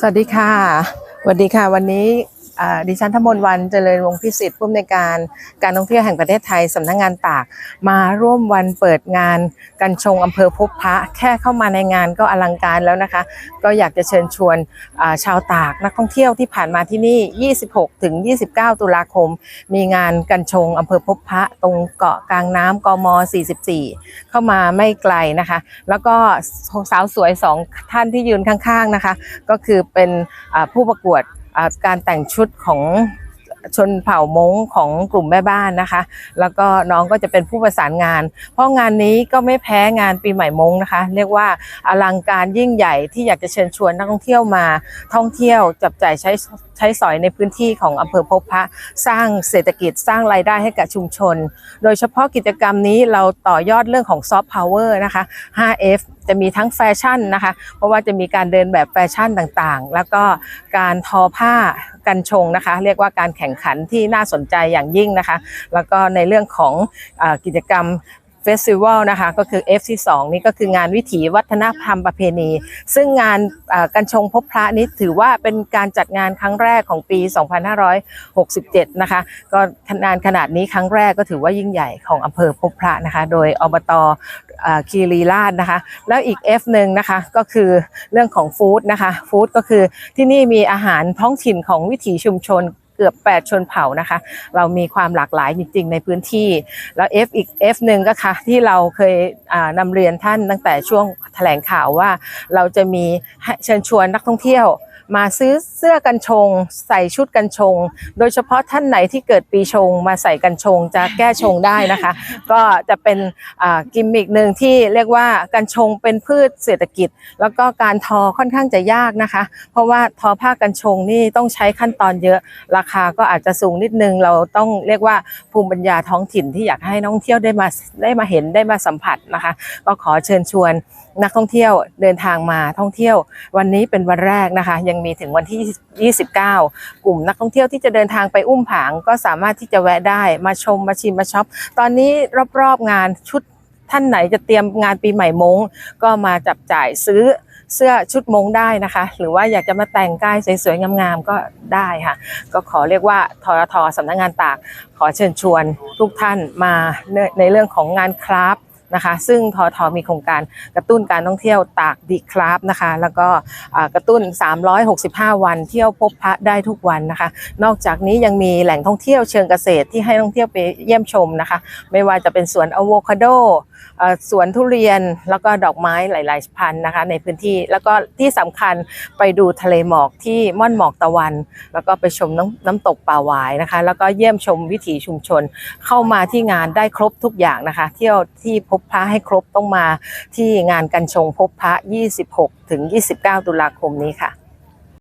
สวัสดีค่ะสวัสดีค่ะ วันนี้ ดิฉันธมนวันเจริญวงพิสิทธิ์ผู้อำนวยการการท่องเที่ยวแห่งประเทศไทยสำนักงานตาก มาร่วมวันเปิดงานกันชงอำเภอพบพระ แค่เข้ามาในงานก็อลังการแล้วนะคะ ก็อยากจะเชิญชวนชาวตากนักท่องเที่ยวที่ผ่านมาที่นี่ 26 ถึง 29 ตุลาคม มีงานกันชงอำเภอพบพระ ตรงเกาะกลางน้ำกม 44 เข้ามาไม่ไกลนะคะ แล้วก็สาวสวยสองท่านที่ยืนข้างๆนะคะ ก็คือเป็นผู้ประกวด การแต่งชุดของชนเผ่ามงของกลุ่มแม่บ้านนะคะ แล้วก็น้องก็จะเป็นผู้ประสานงาน เพราะงานนี้ก็ไม่แพ้งานปีใหม่มงนะคะ เรียกว่าอลังการยิ่งใหญ่ที่อยากจะเชิญชวนนักท่องเที่ยวมา ท่องเที่ยวจับจ่ายใช้ใช้สอยในพื้นที่ของอำเภอพบพระ สร้างเศรษฐกิจสร้างรายได้ให้กับชุมชน โดยเฉพาะกิจกรรมนี้เราต่อยอดเรื่องของซอฟต์พาวเวอร์นะคะ 5F จะมีทั้งแฟชั่นนะคะ เพราะว่าจะมีการเดินแบบแฟชั่นต่างๆ แล้วก็การทอผ้ากันชงนะคะ เรียกว่าการแข่งขันที่น่าสนใจอย่างยิ่งนะคะ แล้วก็ในเรื่องของอกิจกรรม เฟสติวัลนะคะก็คือ F ที่2นี่ก็คืองานวิถีวัฒนธรรมประเพณี ซึ่งงานกันชงพบพระนี้ถือว่าเป็นการจัดงานครั้งแรกของปี 2567 นะคะ ก็งานขนาดนี้ครั้งแรกก็ถือว่ายิ่งใหญ่ของอำเภอพบพระนะคะ โดยอบตคีรีราชนะคะ แล้วอีก F หนึ่งนะคะก็คือเรื่องของฟู้ดนะคะฟู้ดก็คือที่นี่มีอาหารท้องถิ่นของวิถีชุมชน เกือบ 8 ชนเผ่านะคะ เรามีความหลากหลายจริง ๆ ในพื้นที่ แล้ว F อีก F หนึ่งก็ค่ะที่เราเคยนำเรียนท่านตั้งแต่ช่วงแถลงข่าวว่า เราจะมีเชิญชวนนักท่องเที่ยว มาซื้อเสื้อกันชง ใส่ชุดกันชง โดยเฉพาะท่านไหนที่เกิดปีชง มาใส่กันชง จะแก้ชงได้นะคะ ก็จะเป็นกิมมิกหนึ่งที่เรียกว่ากันชงเป็นพืชเศรษฐกิจ แล้วก็การทอค่อนข้างจะยากนะคะ เพราะว่าทอผ้ากันชงนี่ต้องใช้ขั้นตอนเยอะราคาก็อาจจะสูงนิดนึงเราต้องเรียกว่าภูมิปัญญาท้องถิ่นที่อยากให้นักท่องเที่ยวได้มาได้มาเห็นได้มาสัมผัสนะคะ ก็ขอเชิญชวนนักท่องเที่ยวเดินทางมาท่องเที่ยว วันนี้เป็นวันแรกนะคะยังมีถึงวันที่ 29 กลุ่มนักท่องเที่ยวที่จะเดินทางไปอุ้มผางก็สามารถที่จะแวะได้มาชมมาชิมมาช็อป ตอนนี้รอบๆงานชุดท่านไหนจะเตรียมงานปีใหม่มงก็มาจับจ่ายซื้อเสื้อชุดมงได้นะคะ หรือว่าอยากจะมาแต่งกายสวยๆงามๆก็ได้ค่ะ ก็ขอเรียกว่าทรทสำนักงานตาก ขอเชิญชวนทุกท่านมาในเรื่องของงานคราฟ นะคะ ซึ่งทอทอมีโครงการกระตุ้นการท่องเที่ยวตากดีคราฟนะคะ แล้วก็กระตุ้น 365 วันเที่ยวพบพระได้ทุกวันนะคะ นอกจากนี้ยังมีแหล่งท่องเที่ยวเชิงเกษตรที่ให้ท่องเที่ยวไปเยี่ยมชมนะคะ ไม่ว่าจะเป็นสวนอะโวคาโดสวนทุเรียนแล้วก็ดอกไม้หลาย ๆ พันนะคะ ในพื้นที่แล้วก็ที่สำคัญไปดูทะเลหมอกที่ม่อนหมอกตะวัน แล้วก็ไปชมน้ำน้ำตกป่าหวายนะคะ แล้วก็เยี่ยมชมวิถีชุมชนเข้ามาที่งานได้ครบทุกอย่างนะคะ เที่ยวที่พบพระให้ครบต้องมาที่งานกันชงพบพระ 26 ถึง 29 ตุลาคมนี้ค่ะ